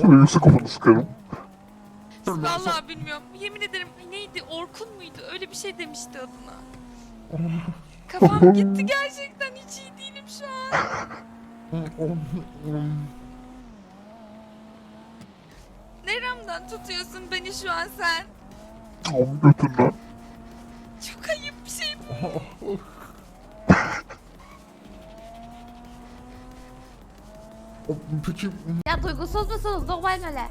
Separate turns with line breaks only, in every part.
Şöyle yüksek kafanı sıkarım.
Vallahi bilmiyorum. Yemin ederim neydi? Orkun muydu? Öyle bir şey demişti adına. Kafam gitti gerçekten. Hiç iyi değilim şu an. Neremden tutuyorsun beni şu an sen?
Tam götünden.
Çok ayıp bir şey bu.
Peki
Ya duygusuz musunuz? Doğmayın öyle.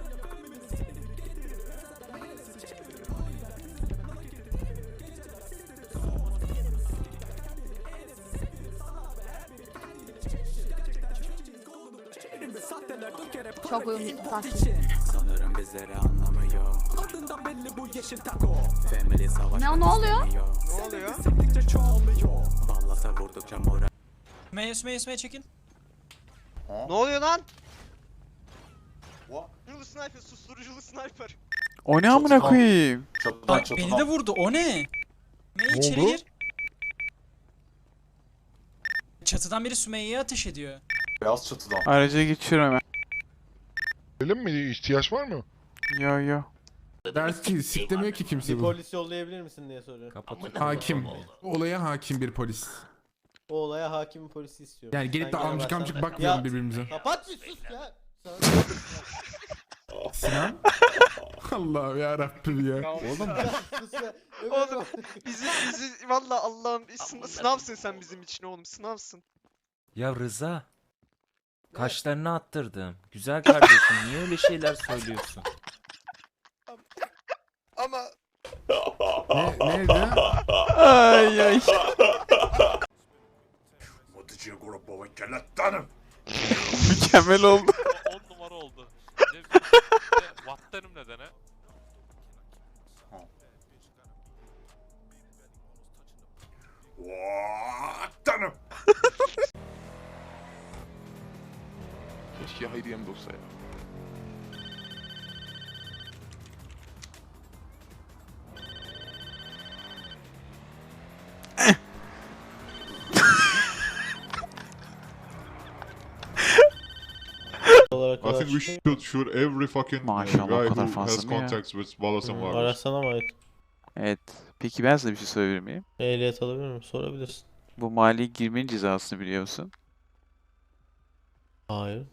Çok uyumlu sakin.
Sanırım bizleri anlamıyor Adından belli bu yeşil tako Family savaş
Ne- ne oluyor?
Ne oluyor? Sıktıkça çoğalıyor Ballasa vurdukça moral
Sümeyye Sümeyye Sümeyye çekin.
Ne oluyor lan? Susturuculu sniper, susturuculu sniper.
O ne amına koyayım?
Bak beni de vurdu o ne? Ne içeri
oldu?
gir. Çatıdan biri Sümeyye'ye ateş ediyor.
Beyaz çatıdan.
Araca geçiyorum hemen.
Öyle mi? İhtiyaç var mı?
Yo yo.
ders ki siklemiyor ki kimse bu.
Polis yollayabilir misin diye soruyorum.
Hakim. Olaya hakim bir polis.
O olaya hakim polisi istiyorum.
Yani gelip de
Sen gene
amcık
bak-
amcık bakmayalım
Ya,
birbirimize.
Kapat bir sus ya.
Sinan? Allah'ım ya Rabbim ya.
Oğlum. sus ya.
Oğlum, Bizi, bizi valla Allah'ım sın- sınavsın sen bizim için oğlum sınavsın.
Ya Rıza Kaşlarını attırdım Güzel kardeşim niye öyle şeyler söylüyorsun
Ama
Ne, neydi?
Ay ay. Mükemmel oldu.
10 numara oldu. Vattanım nedene?
Keşke Hayri yanımda olsa ya. I think we should shoot every fucking uh,
Maşallah, o
guy
kadar
who
fazla
has
mı ya?
contacts with Wallace and Vargas.
Arasana mı ait?
Evet. Peki ben size bir şey sorabilir miyim?
Ehliyet alabilir miyim? Sorabilirsin.
Bu mali girmenin cezasını biliyor musun?
Hayır.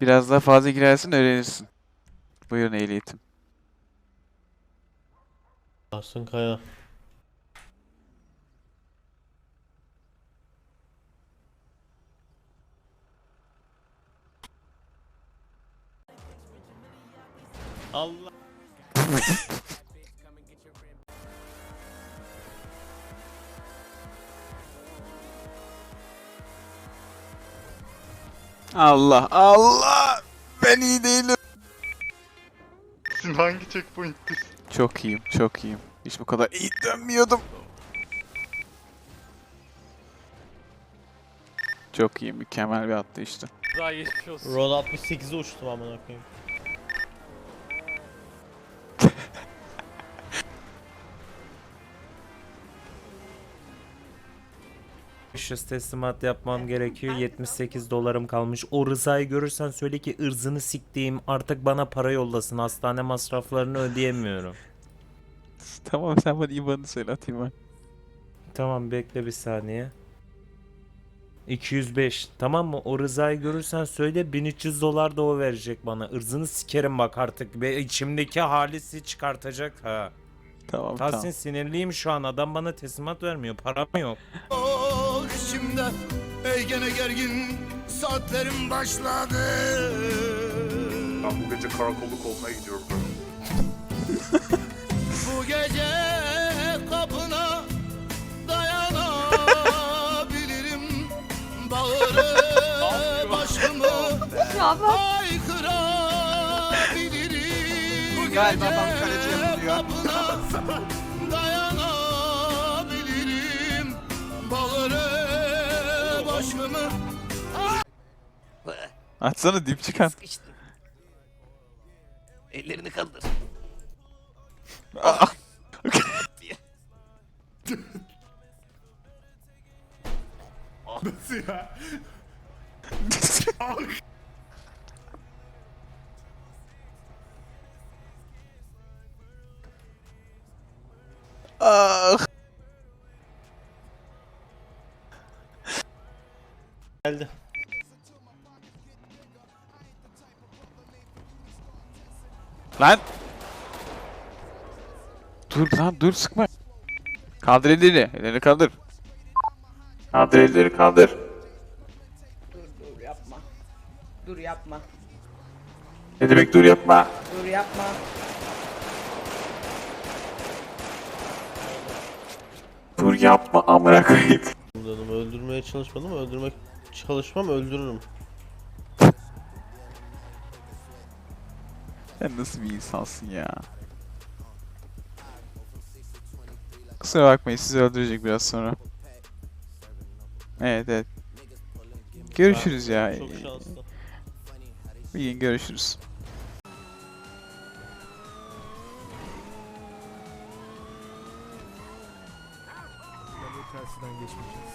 Biraz daha fazla girersin öğrenirsin. Buyurun ehliyetim.
Arsın Kaya. Allah.
Allah Allah. Ben iyi değilim.
Sizin hangi checkpoint'ti?
Çok iyiyim, çok iyiyim. Hiç bu kadar iyi dönmüyordum. Çok iyi, mükemmel bir atlayıştı.
Daha geçmiş olsun.
Roll 68'e uçtum amına koyayım.
Şişes teslimat yapmam gerekiyor. 78 dolarım kalmış. O Rıza'yı görürsen söyle ki ırzını siktiğim artık bana para yollasın. Hastane masraflarını ödeyemiyorum.
Tamam sen bana IBAN'ını söyle atayım ben.
Tamam bekle bir saniye. 205 tamam mı? O Rıza'yı görürsen söyle 1300 dolar da o verecek bana. Irzını sikerim bak artık. Ve içimdeki halisi çıkartacak ha.
Tamam
Tahsin
tamam.
sinirliyim şu an. Adam bana teslimat vermiyor param yok
içimde ey gene gergin saatlerim başladı.
Ben bu gece karakolluk olmaya gidiyorum.
Bu gece kapına dayanabilirim. Bağırıp başımı
Ya ben
haykırabilirim. Bu
Galiba
gece
ben kaleciye vuruyor.
Açsana dip çıkan. Sıkıştım.
Ellerini kaldır. Aa.
Nasıl ya?
Ah. ah.
Geldi.
Lan. Dur lan dur sıkma. Kaldır elleri. Ellerini kaldır. Kaldır elleri kaldır.
Dur dur yapma. Dur yapma.
Ne demek dur yapma.
Dur yapma.
Dur yapma amına koyayım.
Öldürmeye çalışmadım. Öldürmek çalışmam öldürürüm.
Sen nasıl bir insansın ya? Kusura bakmayın sizi öldürecek biraz sonra. Evet evet. Görüşürüz ya.
Çok şanslı.
Bir gün görüşürüz.
Karşıdan geçmeyeceğiz.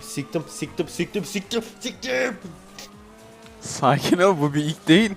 Siktim siktim siktim siktim siktim.
Sakin ol bu bir ilk değil.